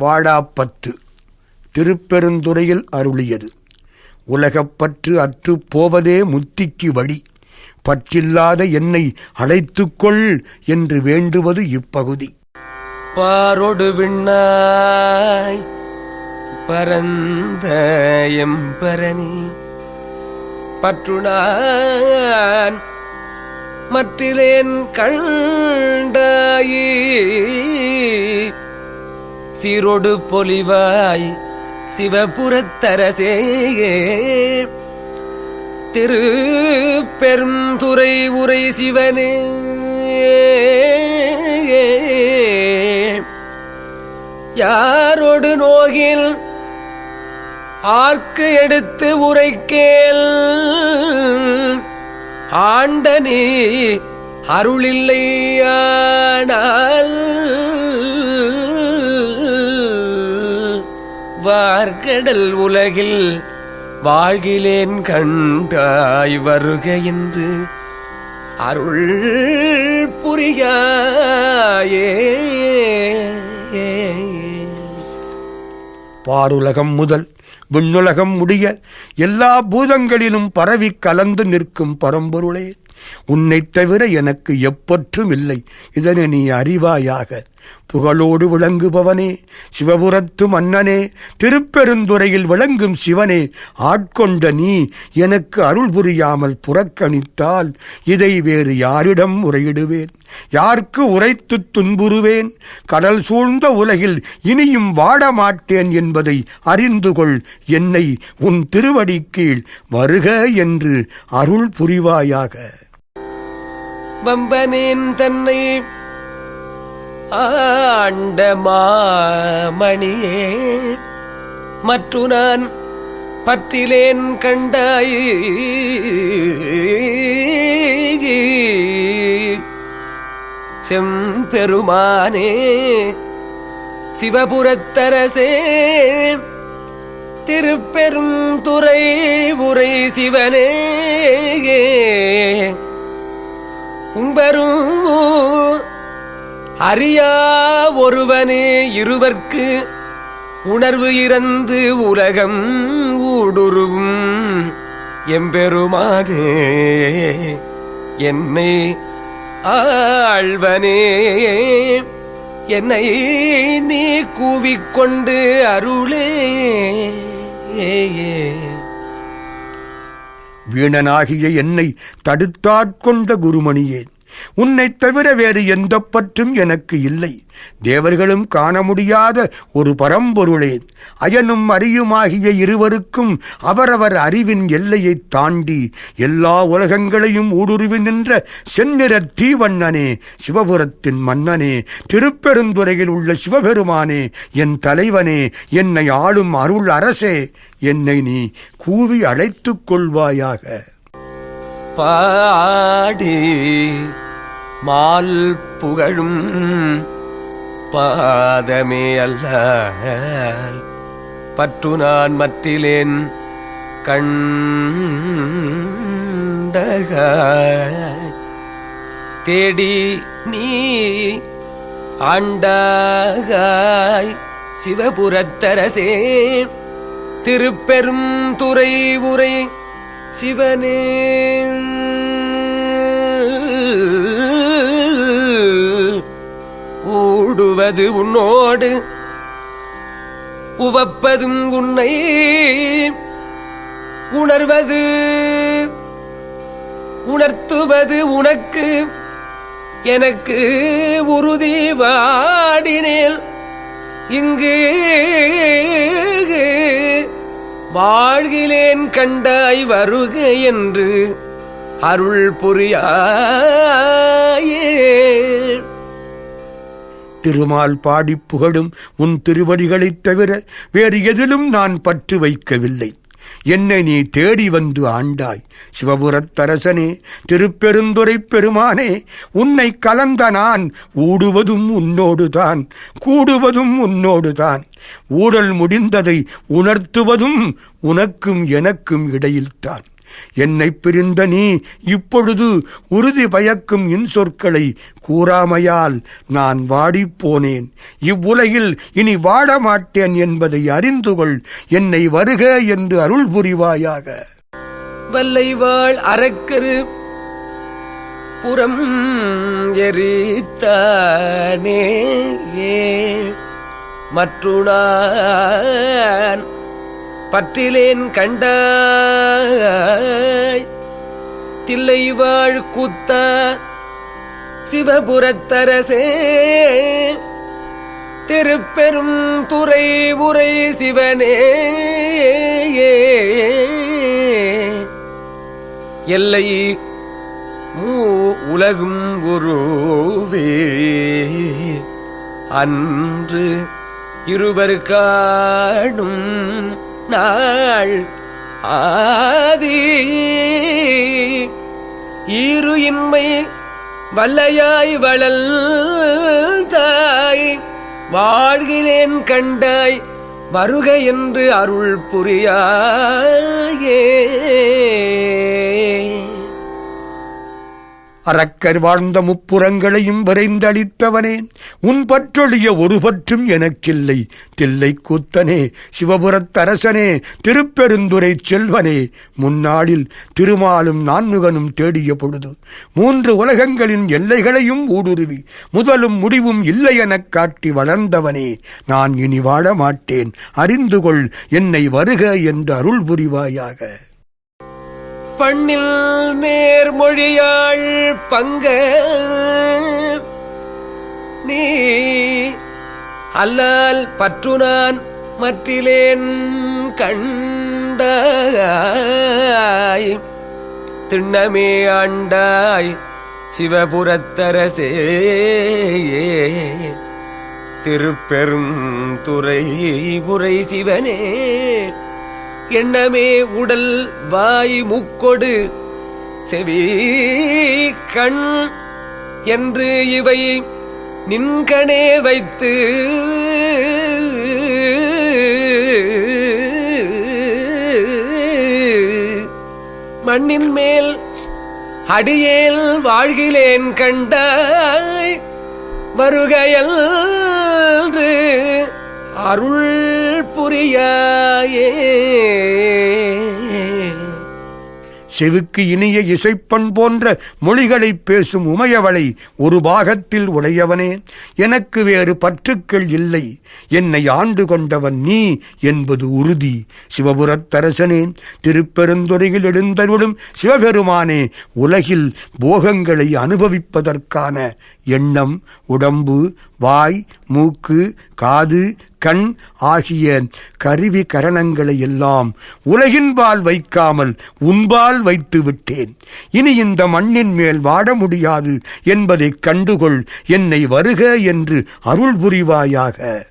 வாழாப்பத்து திருப்பெருந்துறையில் அருளியது. உலகப்பற்று அற்றுப் போவதே முத்திக்கு வழி. பற்றில்லாத என்னை அழைத்துக்கொள் என்று வேண்டுவது இப்பகுதி. பாரொடு விண்ணாய் பரந்த எம்பரணி பற்றுணான் மற்றிலேன் கண்டாயே. சீரொடு பொலிவாய் சிவபுரத்தரசே திரு பெருந்துறை உரை சிவனே. யாரோடு நோகில் ஆர்க்கு எடுத்து உரைக்கேல் ஆண்டனே அருளில்லையானால் வார்கடல் உலகில் வாழ்கிலேன் கண்டாய் வருக என்று அருள் புரியாயே. பாருலகம் முதல் விண்ணுலகம் முடிய எல்லா பூதங்களிலும் பரவிக் கலந்து நிற்கும் பரம்பொருளே. உன்னைத் தவிர எனக்கு எப்பற்றும் இல்லை. இதனை நீ அறிவாயாக. புகழோடு விளங்குபவனே சிவபுரத்து மன்னனே திருப்பெருந்துறையில் விளங்கும் சிவனே ஆட்கொண்ட நீ எனக்கு அருள் புரியாமல் புறக்கணித்தால் இதை வேறு யாரிடம் உரையிடுவேன்? யார்க்கு உரைத்துத் துன்புறுவேன்? கடல் சூழ்ந்த உலகில் இனியும் வாடமாட்டேன் என்பதை அறிந்து கொள். என்னை உன் திருவடி கீழ் வருக என்று அருள் புரிவாயாக. வம்பனேன் தன்னை ஆண்ட மாமணியே. மற்று நான் பற்றிலேன் கண்டாய். செம்பெருமானே சிவபுரத்தரசே திருப்பெரும் துறை உரை சிவனே உம்பரும் அறியா ஒருவனே இருவர்க்கு உணர்வு இறந்து உலகம் ஊடுருவும். எம்பெருமானே என்னை ஆழ்வனே என்னை நீ கூவிக்கொண்டு அருளே. வீணனாகிய என்னை தடுத்தாட்கொண்ட குருமணியே. உன்னைத் தவிர வேறு எந்த பற்றும் எனக்கு இல்லை. தேவர்களும் காண முடியாத ஒரு பரம்பொருளே. அயனும் அறியுமாகிய இருவருக்கும் அவரவர் அறிவின் எல்லையைத் தாண்டி எல்லா உலகங்களையும் ஊடுருவி நின்ற செந்நிற தீவண்ணனே சிவபுரத்தின் மன்னனே திருப்பெருந்துறையில் உள்ள சிவபெருமானே என் தலைவனே என்னை ஆளும் அருள் அரசே என்னை நீ கூவி அழைத்துக் கொள்வாயாக. பாடி மால் புகழும் பாதமே அல்ல பற்று நான் மற்றிலேன் கண்டக தேடி நீ ஆண்டாகாய். சிவபுரத்தரசே திருப்பெரும் துறை உரை சிவனே. ஓடுவது உன்னோடு புவப்பதும் உன்னை உணர்வது உணர்த்துவது உனக்கு. எனக்கு உறுதி வாடினேல் இங்கு வாழ்கிலேன் கண்டாய் வருக என்று அருள் புரியாயே திருமால் பாடிப் புகழும் உன் திருவடிகளைத் தவிர வேறு எதிலும் நான் பற்று வைக்கவில்லை. என்னை நீ தேடி வந்து ஆண்டாய். சிவபுரத்தரசனே திருப்பெருந்துரைப் பெருமானே உன்னை கலந்த நான் ஊடுவதும் உன்னோடுதான் கூடுவதும் உன்னோடுதான். ஊடல் முடிந்ததை உணர்த்துவதும் உனக்கும் எனக்கும் இடையில்தான். என்னை பிரிந்த நீ இப்பொழுது உறுதி பயக்கும் இன்சொற்களை கூறாமையால் நான் வாடிப் போனேன். இவ்வுலகில் இனி வாட மாட்டேன் என்பதை அறிந்து கொள் என்னை வருக என்று அருள் புரிவாயாக. வல்லைவாள் அரக்கரு புறம் எரித்தானே மற்றுணான் பற்றிலேன் கண்டாய். தில்லைவாழ் கூத்த சிவபுரத்தரசே. திருப்பெரும் துறை உரை சிவனே. எல்லை மூ உலகும் குருவே அன்று இருவர் காணும் நாள் ஆதி. ஈரு இன்மை வல்லையாய் வளல் தாய் வாழ்கிறேன் கண்டாய் வருக என்று அருள் புரியாயே. அரக்கர் வாழ்ந்த முப்புறங்களையும் விரைந்தளித்தவனே. உன் பற்றொழிய ஒரு பற்றும் எனக்கில்லை. தில்லை கூத்தனே சிவபுரத்தரசனே திருப்பெருந்துரை செல்வனே. முன்னாளில் திருமாலும் நான்முகனும் தேடிய பொழுது மூன்று உலகங்களின் எல்லைகளையும் ஊடுருவி முதலும் முடிவும் இல்லை எனக் காட்டி வளர்ந்தவனே. நான் இனி வாழ மாட்டேன். அறிந்து கொள் என்னை வருக என்று அருள் புரிவாயாக. பண்ணில் நேர்மொழியாள் பங்க. நீ அல்லால் பற்று நான் மற்றிலேன் கண்டாய். திண்ணமே ஆண்டாய் சிவபுரத்தரசே. திருப்பெரும் துறை புரை சிவனே. எண்ணமே உடல் வாய் முக்கொடு. செவி கண் என்று இவை நின்கணே வைத்து. மண்ணின் மேல் அடியேல் வாழ்கிலேன் கண்டாய். வருகையல் அருள் புரியாயே செவுக்கு இனிய இசைப்பண் போன்ற மொழிகளைப் பேசும் உமையவளை ஒரு பாகத்தில் உடையவனே. எனக்கு வேறு பற்றுக்கள் இல்லை. என்னை ஆண்டு கொண்டவன் நீ என்பது உறுதி. சிவபுரத்தரசனே திருப்பெருந்துறையில் எழுந்தருளும் சிவபெருமானே உலகில் போகங்களை அனுபவிப்பதற்கான எண்ணம் உடம்பு வாய் மூக்கு காது கண் ஆகிய கருவி கரணங்களை எல்லாம் உலகின்பால் வைக்காமல் உன்பால் வைத்து விட்டேன். இனி இந்த மண்ணின் மேல் வாட முடியாது என்பதைக் கண்டுகொள் என்னை வருக என்று அருள் புரிவாயாக.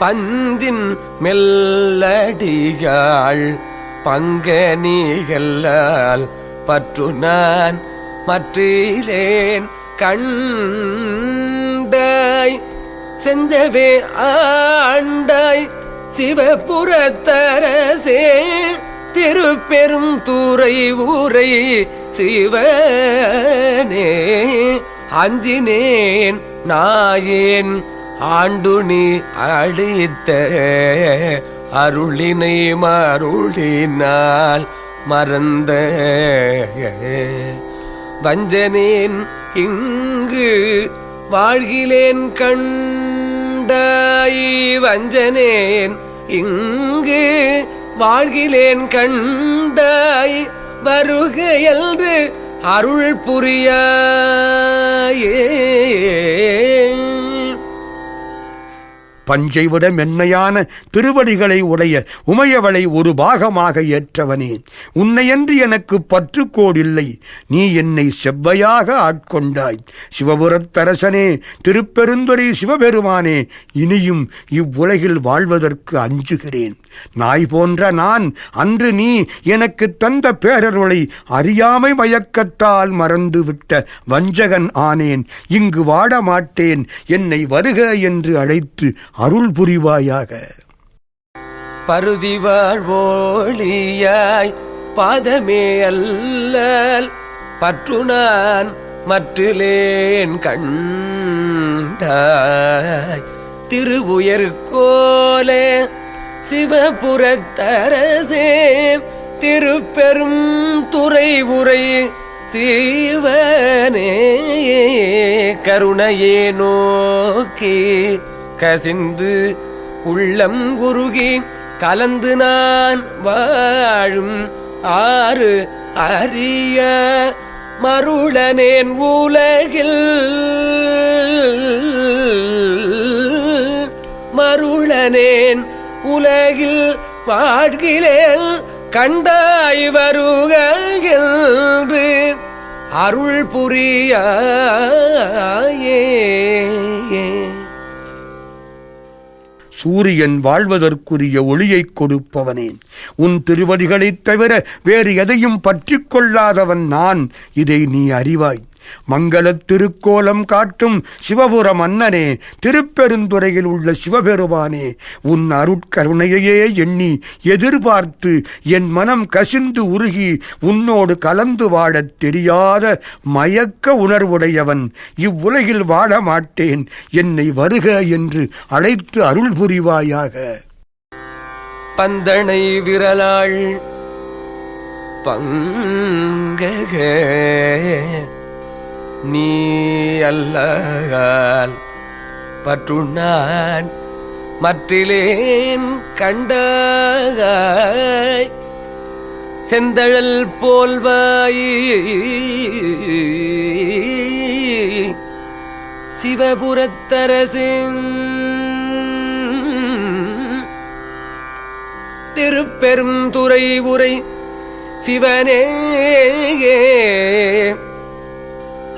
பஞ்சின் மெல்லடியாள் பங்கனிகளால் பற்று நான் மற்றிலேன் கண்டாய். செஞ்சவே ஆண்டாய் சிவபுரத்தரசே திருப்பெரும் தூரை ஊரை சிவனே அஞ்சினேன் நாயேன் ஆண்டுனி அழித்த அருளினை மருளினால் மறந்த. வஞ்சனேன் இங்கு வாழ்கிலேன் கண்டாய் வஞ்சனேன். இங்கு வாழ்கிலேன் கண்டாய் வருக அருள் புரியாயே. பஞ்சை விட மென்மையான திருவடிகளை உடைய உமையவளை ஒரு பாகமாக ஏற்றவனே. உன்னையன்று எனக்கு பற்றுக்கோடில்லை நீ என்னை செவ்வையாக ஆட்கொண்டாய். சிவபுரத்தரசனே திருப்பெருந்துறை சிவபெருமானே இனியும் இவ்வுலகில் வாழ்வதற்கு அஞ்சுகிறேன். நாய் போன்ற நான் அன்று நீ எனக்கு தந்த பேரருளை அறியாமை மயக்கத்தால் மறந்துவிட்ட வஞ்சகன் ஆனேன். இங்கு வாட மாட்டேன் என்னை வருக என்று அழைத்து அருள் புரிவாயாக. பருதி வாழ்வோழியாய் பாதமே அல்லல். பற்று நான் மற்றிலேன் கண்டாய். திருவுயர் கோலே சிவபுரத்தரசே திருப்பெரும் துறை உரை சிவனே கருணையே நோக்கி கசிந்து உள்ளம் குருகி கலந்து நான் வாழும் ஆறு அரிய மருளனேன் உலகில். மருளனேன் உலகில் வாழ்கிலேல் கண்டாய் வருகின்று அருள் புரியாயே. சூரியன் வாழ்வதற்குரிய ஒளியைக் கொடுப்பவனே. உன் திருவடிகளைத் தவிர வேறு எதையும் பற்றிக் கொள்ளாதவன் நான். இதை நீ அறிவாய். மங்களத் திருக்கோலம் காட்டும் சிவபுர மன்னனே திருப்பெருந்துறையில் உள்ள சிவபெருமானே உன் அருட்கருணையையே எண்ணி எதிர்பார்த்து என் மனம் கசிந்து உருகி உன்னோடு கலந்து வாழத் தெரியாத மயக்க உணர்வுடையவன் இவ்வுலகில் வாழ மாட்டேன். என்னை வருக என்று அழைத்து அருள் புரிவாயாக. பந்தனை விரலாள் பங்கக நீ அல்லகால் பற்றுண்ணான் மற்றிலேன் கண்டாய் செந்தழல் போல்வாய் சிவபுரத்தரசின் திருப்பெரும் துறை உரை சிவனே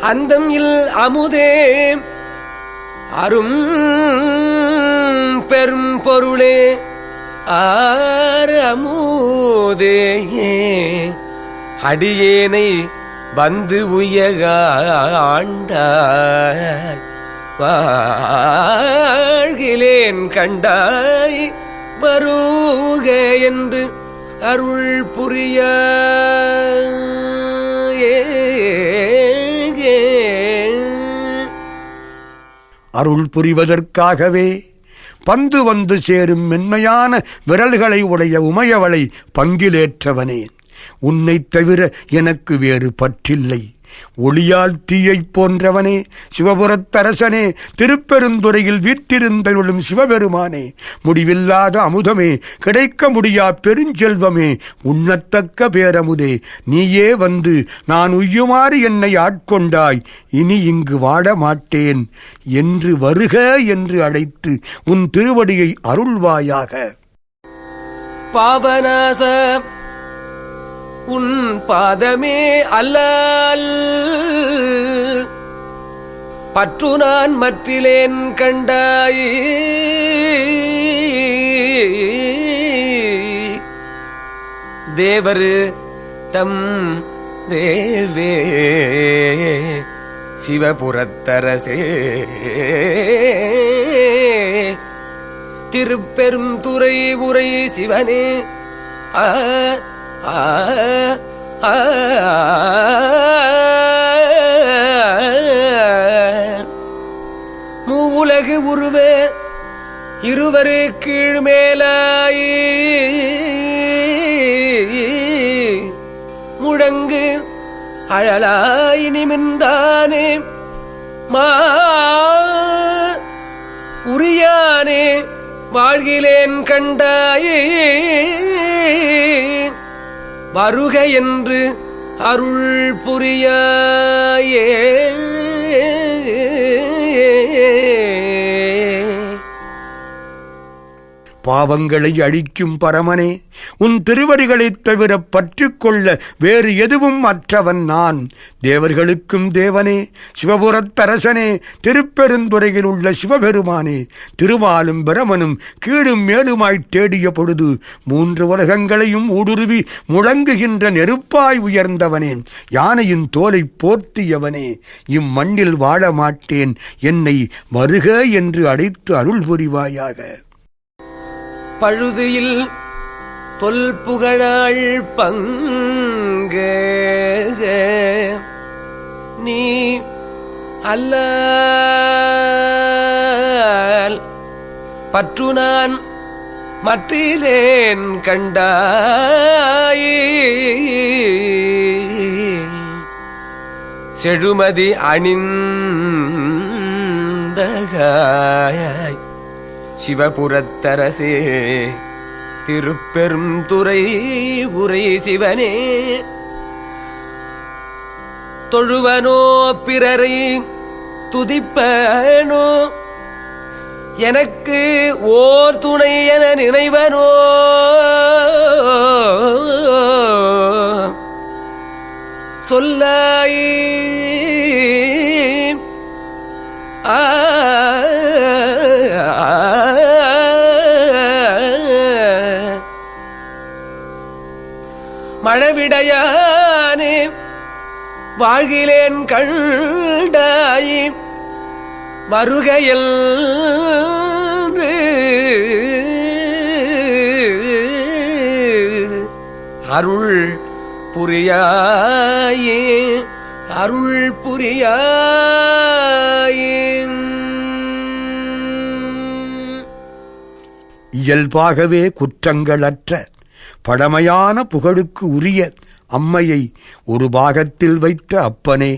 அந்தம் இல் அமுதே. அரும் பெரும் பொருளே. ஆறு அமுதே. அடியேனை வந்து உயக ஆண்டாய் வாழ்கிலேன் கண்டாய். வருக என்று அருள் புரிய. அருள் புரிவதற்காகவே பந்து வந்து சேரும் மென்மையான விரல்களை உடைய உமையவளை பங்கிலேற்றவனே. உன்னைத் தவிர எனக்கு வேறு பற்றில்லை. ஒளியால் தீயைப் போன்றவனே சிவபுரத்தரசனே திருப்பெருந்துறையில் வீற்றிருந்தருளும் சிவபெருமானே. முடிவில்லாத அமுதமே கிடைக்க முடியா பெருஞ்செல்வமே உண்ணத்தக்க பேரமுதே நீயே வந்து நான் உய்யுமாறு என்னை ஆட்கொண்டாய் இனி இங்கு வாட மாட்டேன் என்று வருக என்று அழைத்து உன் திருவடியை அருள்வாயாக. பாவநாச உன் பாதமே அல்லல். பற்று நான் மற்றிலேன் கண்டாய். தேவர் தம் தேவே சிவபுரத்தரசே. திருப்பெரும் துறை உரை சிவனே. ஆ மூவுலகு உருவே இருவரு கீழ்மேலாயி முழங்கு அழலாய் நிமிர்ந்தானே மா உரியானே வாழ்கிலேன் கண்டாயே. வருக என்று அருள் புரியாயே பாவங்களை அழிக்கும் பரமனே உன் திருவடிகளைத் தவிர பற்றிக்கொள்ள வேறு எதுவும் மற்றவன் நான். தேவர்களுக்கும் தேவனே சிவபுரத்தரசனே திருப்பெருந்துறையில் உள்ள சிவபெருமானே திருமாலும் பிரமனும் கீழும் மேலுமாய்த் தேடிய பொழுது மூன்று உலகங்களையும் ஊடுருவி முழங்குகின்ற நெருப்பாய் உயர்ந்தவனே யானையின் தோலைப் போர்த்தியவனே இம்மண்ணில் வாழ மாட்டேன் என்னை வருக என்று அழைத்து அருள் புரிவாயாக. பழுதியில் தொல்புகழாள் பங்க நீ அல்ல பற்று நான் மற்றிலேன் கண்டாய். செழுமதி அணிந்தகாய் சிவபுரத்தரசே திருப்பெரும் துறை உரை சிவனே. தொழுவனோ பிறரை துதிப்பனோ எனக்கு ஓர் துணை என நினைவனோ. சொல்லாயே ஆ மழவிடையானே வாழ்கிலேன் கண்டாயி வருகையில் அருள் புரியாயே அருள் புரியாயே. இயல்பாகவே குற்றங்களற்ற பழமையான புகழுக்கு உரிய அம்மையை ஒரு பாகத்தில் வைத்த அப்பனே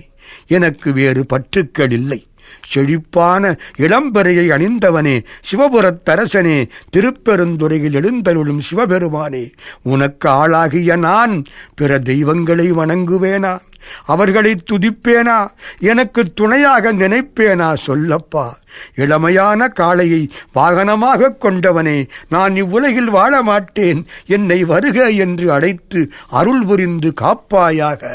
எனக்கு வேறு பற்றுக்கள் இல்லை. செழிப்பான இளம்பெறையை அணிந்தவனே சிவபுரத்தரசனே திருப்பெருந்துறையில் எழுந்தருளும் சிவபெருமானே உனக்கு ஆளாகிய நான் பிற தெய்வங்களை வணங்குவேனா? அவர்களை துதிப்பேனா? எனக்கு துணையாக நினைப்பேனா? சொல்லப்பா. இளமையான காளையை வாகனமாக கொண்டவனே நான் இவ்வுலகில் வாழ மாட்டேன் என்னை வருக என்று அழைத்து அருள் புரிந்து காப்பாயாக.